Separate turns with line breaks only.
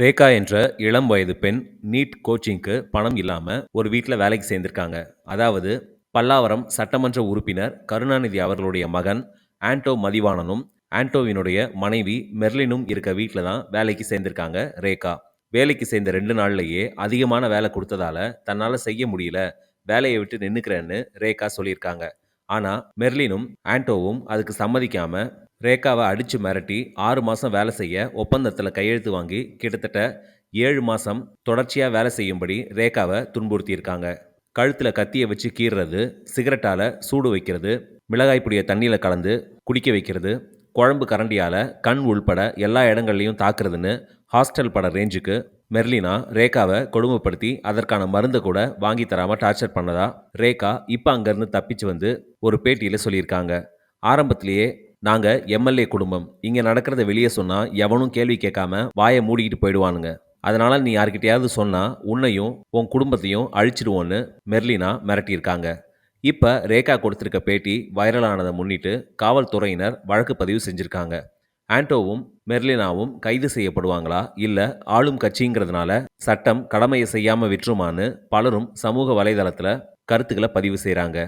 ரேகா என்ற இளம் வயது பெண் நீட் கோச்சிங்க்கு பணம் இல்லாமல் ஒரு வீட்டில் வேலைக்கு சேர்ந்திருக்காங்க. அதாவது பல்லாவரம் சட்டமன்ற உறுப்பினர் கருணாநிதி அவர்களுடைய மகன் ஆண்டோ மதிவாணனும் ஆண்டோவினுடைய மனைவி மெர்லினும் இருக்க வீட்டில் தான் வேலைக்கு சேர்ந்திருக்காங்க ரேகா. வேலைக்கு சேர்ந்த ரெண்டு நாள்லேயே அதிகமான வேலை கொடுத்ததால தன்னால் செய்ய முடியல வேலையை விட்டு நின்றுக்கிறேன்னு ரேகா சொல்லியிருக்காங்க. ஆனால் மெர்லினும் ஆண்டோவும் அதுக்கு சம்மதிக்காமல் ரேகாவை அடித்து மிரட்டி ஆறு மாதம் வேலை செய்ய ஒப்பந்தத்தில் கையெழுத்து வாங்கி கிட்டத்தட்ட ஏழு மாதம் தொடர்ச்சியாக வேலை செய்யும்படி ரேகாவை துன்புறுத்தியிருக்காங்க. கழுத்தில் கத்தியை வச்சு கீறுறது சிகரெட்டால் சூடு வைக்கிறது மிளகாய் பொடியை தண்ணியில் கலந்து குடிக்க வைக்கிறது குழம்பு கரண்டியால் கண் உள்பட எல்லா இடங்கள்லையும் தாக்குறதுன்னு ஹாஸ்டல் பட ரேஞ்சுக்கு மெர்லினா ரேகாவை கொடுமைப்படுத்தி அதற்கான மருந்தை கூட வாங்கி தராமல் டார்ச்சர் பண்ணதா ரேகா இப்போ அங்கேருந்து தப்பிச்சு வந்து ஒரு பேட்டியில் சொல்லியிருக்காங்க. ஆரம்பத்திலேயே நாங்கள் எம்எல்ஏ குடும்பம். இங்கே நடக்கிறத வெளியே சொன்னால் எவனும் கேள்வி கேட்காம வாயை மூடிக்கிட்டு போயிடுவானுங்க. அதனால் நீ யார்கிட்டயாவது சொன்னால் உன்னையும் உன் குடும்பத்தையும் அழிச்சிடுவோன்னு மெர்லினா மிரட்டியிருக்காங்க. இப்போ ரேகா கொடுத்துருக்க பேட்டி வைரலானதை முன்னிட்டு காவல்துறையினர் வழக்கு பதிவு செஞ்சுருக்காங்க. ஆண்டோவும் மெர்லினாவும் கைது செய்யப்படுவாங்களா இல்லை ஆளும் கட்சிங்கிறதுனால சட்டம் கடமையை செய்யாமல் விட்டுருமான்னு பலரும் சமூக வலைதளத்தில் கருத்துக்களை பதிவு செய்கிறாங்க